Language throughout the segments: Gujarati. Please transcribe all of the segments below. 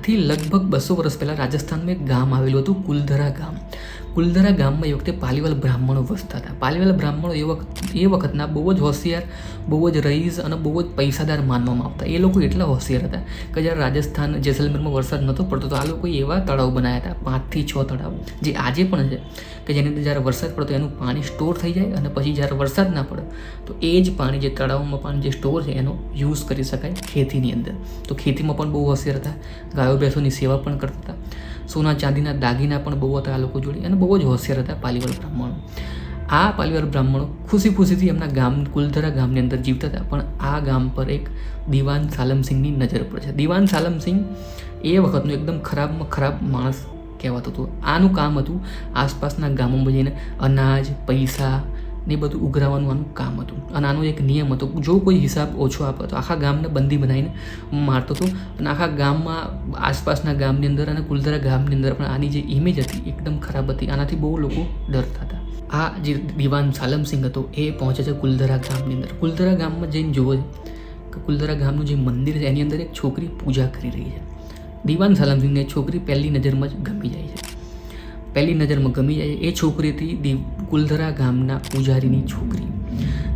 આજથી લગભગ બસો વર્ષ પહેલાં રાજસ્થાનમાં એક ગામ આવેલું હતું કુલધરા ગામ. કુલધરા ગામમાં એ વખતે પાલીવાલ બ્રાહ્મણો વસતા હતા. પાલીવાલ બ્રાહ્મણો એ વખત એ વખતના બહુ જ હોશિયાર, બહુ જ રઈસ અને બહુ જ પૈસાદાર માનવામાં આવતા. એ લોકો એટલા હોશિયાર હતા કે જ્યારે રાજસ્થાન જેસલમેરમાં વરસાદ નહોતો પડતો, તો આ લોકોએ એવા તળાવ બનાવ્યા હતા, પાંચથી છ તળાવ, જે આજે પણ છે, કે જેની અંદર જ્યારે વરસાદ પડતો એનું પાણી સ્ટોર થઈ જાય અને પછી જ્યારે વરસાદ ના પડે, તો એ જ પાણી જે તળાવમાં પાણી જે સ્ટોર છે, એનો યુઝ કરી શકાય ખેતીની અંદર. તો ખેતીમાં પણ બહુ હોશિયાર હતા, ગાયો ભેંસોની સેવા પણ કરતા હતા. સોના ચાંદીના દાગીના પણ બહુ હતા આ લોકો જોડે અને બહુ જ હોશિયાર હતા પાલીવાલ બ્રાહ્મણો. આ પાલીવાલ બ્રાહ્મણો ખુશી ખુશીથી એમના ગામ કુલધરા ગામની અંદર જીવતા હતા, પણ આ ગામ પર એક દિવાન સાલમસિંહની નજર પડે છે. દિવાન સાલમસિંહ એ વખતનો એકદમ ખરાબમાં ખરાબ માણસ કહેવાતો હતું. આનું કામ હતું આસપાસના ગામોમાં જઈને અનાજ, પૈસા ને બધું ઉઘરાવવાનું આનું કામ હતું. અને આનો એક નિયમ હતો, જો કોઈ હિસાબ ઓછો આપે તો આખા ગામને બંદી બનાવીને મારતો હતો. અને આખા ગામમાં આસપાસના ગામની અંદર અને કુલધરા ગામની અંદર પણ આની જે ઇમેજ હતી એકદમ ખરાબ હતી. આનાથી બહુ લોકો ડરતા હતા. આ જે દિવાન સાલમસિંહ હતો, એ પહોંચે છે કુલધરા ગામની અંદર. કુલધરા ગામમાં જઈને જુઓ કે કુલધરા ગામનું જે મંદિર છે, એની અંદર એક છોકરી પૂજા કરી રહી છે. દિવાન સાલમસિંહને છોકરી પહેલી નજરમાં જ ગમી જાય છે. પહેલી નજરમાં ગમી જાય એ છોકરી હતી દીવ કુલધરા ગામના પૂજારીની છોકરી.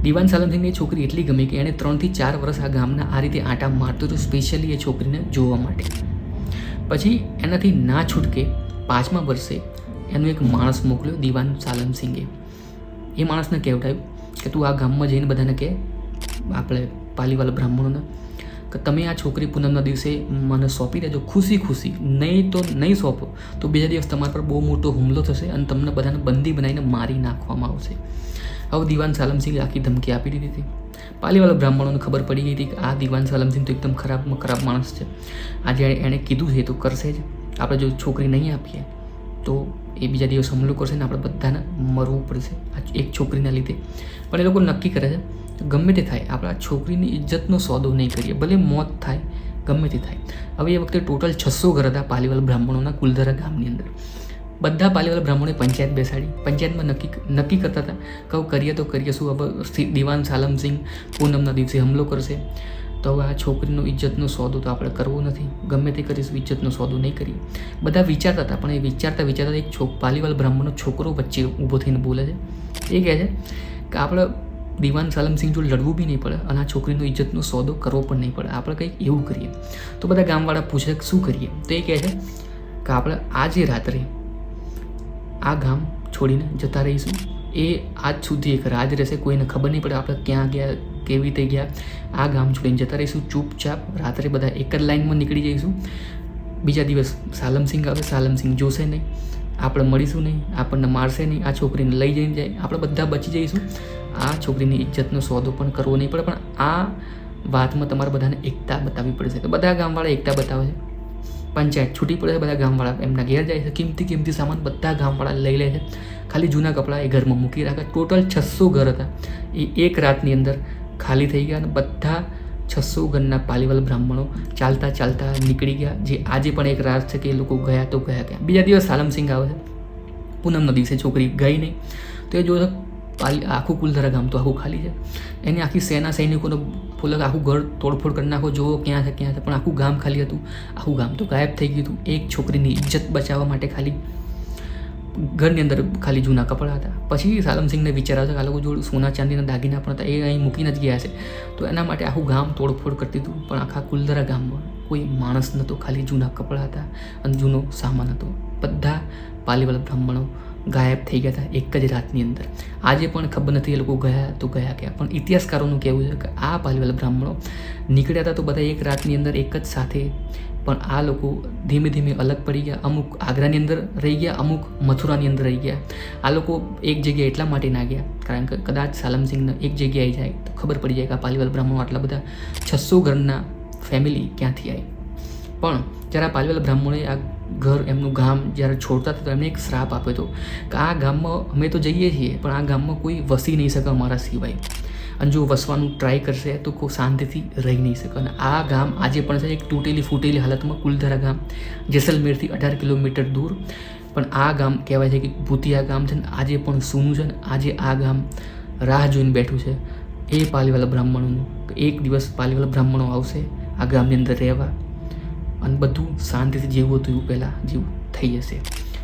દિવાન સાલમસિંહને છોકરી એટલી ગમી કે એણે ત્રણથી ચાર વર્ષ આ ગામના આ રીતે આંટા મારતો હતો સ્પેશિયલી એ છોકરીને જોવા માટે. પછી એનાથી ના છૂટકે પાંચમા વર્ષે એનો એક માણસ મોકલ્યો દિવાન સાલમસિંહે. એ માણસને કહેવડાયું કે તું આ ગામમાં જઈને બધાને કહે, આપણે પાલીવાલ બ્રાહ્મણોને કે તમે આ છોકરી પૂનમના દિવસે મને સોંપી દેજો ખુશી ખુશી. નહીં તો નહીં સોંપો. તો બીજા દિવસ તમારા પર બહુ મોટો હુમલો થશે અને તમને બધાને બંદી બનાવીને મારી નાખવામાં આવશે. હવે દિવાન સાલમસિંહે આખી ધમકી આપી દીધી હતી. પાલીવાલા બ્રાહ્મણોને ખબર પડી ગઈ હતી કે આ દિવાન સાલમસિંહ તો એકદમ ખરાબમાં ખરાબ માણસ છે. આજે એણે કીધું છે તો કરશે જ. આપણે જો છોકરી નહીં આપીએ તો એ બીજા દિવસ હુમલો કરશે ને આપણે બધાને મરવું પડશે આ એક છોકરીના લીધે. પણ એ લોકો નક્કી કરે છે ગમે તે થાય, આપણે આ છોકરીની ઇજ્જતનો સોદો નહીં કરીએ, ભલે મોત થાય, ગમે તે થાય. હવે એ વખતે ટોટલ છસો ઘર હતા પાલીવાલ બ્રાહ્મણોના કુલધરા ગામની અંદર. બધા પાલીવાલ બ્રાહ્મણોએ પંચાયત બેસાડી, પંચાયતમાં નક્કી નક્કી કરતા હતા કહું કરીએ તો કરીએ, શું હવે દિવાન સાલમસિંહ પૂનમના દિવસે હુમલો કરશે? તો હવે આ છોકરીનો ઇજ્જતનો સોદો તો આપણે કરવો નથી. ગમે તે કરીશું, ઇજ્જતનું સોદો નહીં કરીએ. બધા વિચારતા હતા, પણ એ વિચારતા વિચારતા એક છોક, પાલીવાલ બ્રાહ્મણનો છોકરો વચ્ચે ઊભો થઈને બોલે છે. એ કહે છે કે આપણે દિવાન સાલમસિંહ જો લડવું બી નહીં પડે અને આ છોકરીનો ઇજ્જતનો સોદો કરવો પણ નહીં પડે. આપણે કંઈક એવું કરીએ. તો બધા ગામવાળા પૂછે શું કરીએ? તો એ કહે છે કે આપણે આજે રાત્રે આ ગામ છોડીને જતા રહીશું. એ આજ સુધી એક રાજ રહેશે, કોઈને ખબર નહીં પડે આપણે ક્યાં ગયા, કેવી રીતે ગયા. આ ગામ છોડીને જતા રહીશું, ચૂપચાપ રાત્રે બધા એક જ લાઈનમાં નીકળી જઈશું. બીજા દિવસ સાલમસિંહ આવે સાલમસિંહ જોશે નહીં, આપણે મળીશું નહીં, આપણને મારશે નહીં, આ છોકરીને લઈ જઈને જાય, આપણે બધા બચી જઈશું. આ છોકરીની ઇજ્જતનો સોદો પણ કરવો નહીં પડે, પણ આ વાતમાં તમારે બધાને એકતા બતાવવી પડશે તો બધા ગામવાળા એકતા બતાવે છે. પંચાયત છૂટી પડે છે બધા ગામવાળા. એમના ઘેર જાય છે, કિંમતી કિંમતી સામાન બધા ગામવાળા લઈ લે છે. ખાલી જૂના કપડાં એ ઘરમાં મૂકી રાખે. ટોટલ છસો ઘર હતા. એ એક રાતની અંદર ખાલી થઈ ગયા અને બધા છસો ઘરના પાલીવાલ બ્રાહ્મણો ચાલતા ચાલતા નીકળી ગયા. જે આજે પણ એક રાત છે કે એ લોકો ગયા તો ગયા ગયા બીજા દિવસ સાલમસિંહ આવે છે. પૂનમના દિવસે છોકરી ગઈ નહીં. તો એ જો પાલી, આખું કુલધરા ગામ તો આખું ખાલી છે. એની આખી સેના સૈનિકોનો ફૂલક આખું ઘર તોડફોડ કરી નાખો. જુઓ ક્યાં છે ક્યાં છે. પણ આખું ગામ ખાલી હતું. આખું ગામ તો ગાયબ થઈ ગયું હતું. એક છોકરીની ઇજ્જત બચાવવા માટે ખાલી ઘરની અંદર ખાલી જૂના કપડાં હતા. પછી સાલમસિંહને વિચાર કે આ લોકો જોડે સોના ચાંદીના દાગીના પણ હતા. એ અહીં મૂકીને જ ગયા છે. તો એના માટે આખું ગામ તોડફોડ કરતી હતું. પણ આખા કુલદરા ગામમાં કોઈ માણસ નહોતો. ખાલી જૂના કપડાં હતા અને જૂનો સામાન હતો. બધા પાલીવાલા બ્રાહ્મણો ગાયબ થઈ ગયા હતા એક જ રાતની અંદર. આજે પણ ખબર નથી એ લોકો ગયા તો ગયા ક્યાં. પણ ઇતિહાસકારોનું કહેવું છે કે આ પાલવેલ બ્રાહ્મણો નીકળ્યા હતા તો બધા એક રાતની અંદર એક જ સાથે. પણ આ લોકો ધીમે ધીમે અલગ પડી ગયા. અમુક આગ્રાની અંદર રહી ગયા, અમુક મથુરાની અંદર રહી ગયા. આ લોકો એક જગ્યાએ એટલા માટે ના ગયા. કારણ કે કદાચ સાલમસિંહને એક જગ્યાએ જાય તો ખબર પડી જાય કે આ પાલીવાલ બ્રાહ્મણો આટલા બધા છસો ઘરના ફેમિલી ક્યાંથી આવી પણ જ્યારે આ પાલીવાલ બ્રાહ્મણોએ આ ઘર એમનું ગામ જ્યારે છોડતા હતા એમને એક શ્રાપ આપ્યો હતો કે આ ગામમાં અમે તો જઈએ છીએ, પણ આ ગામમાં કોઈ વસી નહીં શકે અમારા સિવાય. અને જો વસવાનું ટ્રાય કરશે તો કોઈ શાંતિથી રહી નહીં શકે. અને આ ગામ આજે પણ છે, એક તૂટેલી ફૂટેલી હાલતમાં કુલધરા ગામ, જેસલમેરથી અઢાર કિલોમીટર દૂર. પણ આ ગામ કહેવાય છે કે ભૂતિયા ગામ છે ને આજે પણ સૂનું છે ને આજે આ ગામ રાહ જોઈને બેઠું છે. એ પાલીવાલા બ્રાહ્મણોનું, એક દિવસ પાલીવાલા બ્રાહ્મણો આવશે, આ ગામની અંદર રહેવા. અને બધું શાંતિથી જેવું હતું એવું પહેલાં જેવું થઈ જશે.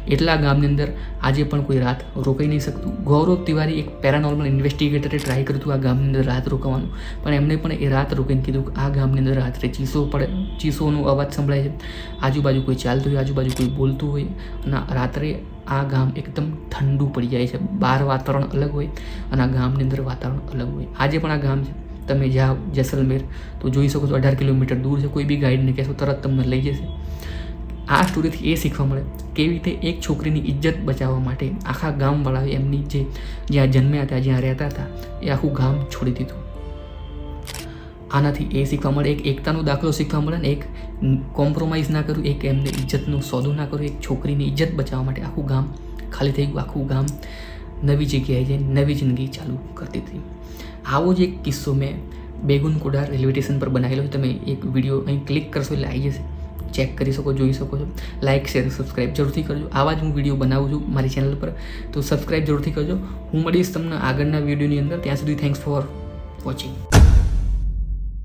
એટલા ગામની અંદર આજે પણ કોઈ રાત રોકાઈ નહીં શકતું. ગૌરવ તિવારી એક પેરાનોર્મલ ઇન્વેસ્ટિગેટરે ટ્રાય કર્યું હતું આ ગામની અંદર રાત રોકાવાનું. પણ એમને પણ એ રાત રોકાઈને કીધું કે આ ગામની અંદર રાત્રે ચીસો પડે, ચીસોનો અવાજ સંભળાય છે. આજુબાજુ કોઈ ચાલતું હોય, આજુબાજુ કોઈ બોલતું હોય, અને રાત્રે આ ગામ એકદમ ઠંડુ પડી જાય છે. બહાર વાતાવરણ અલગ હોય અને આ ગામની અંદર વાતાવરણ અલગ હોય. આજે પણ આ ગામ છે. તમે જાઓ જેસલમેર, તો જોઈ શકો છો અઢાર કિલોમીટર દૂર છે, કોઈ બી ગાઈડને કહેશો, તરત તમને લઈ જશે. આ સ્ટોરીથી એ શીખવા મળે કેવી રીતે એક છોકરીની ઇજ્જત બચાવવા માટે આખા ગામવાળાએ એમની જે જ્યાં જન્મ્યા હતા, જ્યાં રહેતા હતા, એ આખું ગામ છોડી દીધું. આનાથી એ શીખવા મળે, એક એકતાનો દાખલો શીખવા મળે ને એક કોમ્પ્રોમાઇઝ ના કર્યું એક એમને ઇજ્જતનો સોદો ના કર્યું એક છોકરીની ઇજ્જત બચાવવા માટે આખું ગામ ખાલી થઈ ગયું, આખું ગામ નવી જગ્યાએ જઈને નવી જિંદગી ચાલુ કરતી હતી. આવો જ એક કિસ્સો મેં બેગુનકોડા રેલવે સ્ટેશન પર બનાવેલો છે. તમે એક વીડિયો અહીં ક્લિક કરશો એટલે આવી જશે. ચેક કરી શકો, જોઈ શકો છો. લાઇક શેર સબસ્ક્રાઇબ જરૂરથી કરજો. આવા જ હું વીડિયો બનાવું છું મારી ચેનલ પર. તો સબસ્ક્રાઇબ જરૂરથી કરજો. હું મળીશ તમને આગળના વિડીયોની અંદર. ત્યાં સુધી થેન્ક્સ ફોર વોચિંગ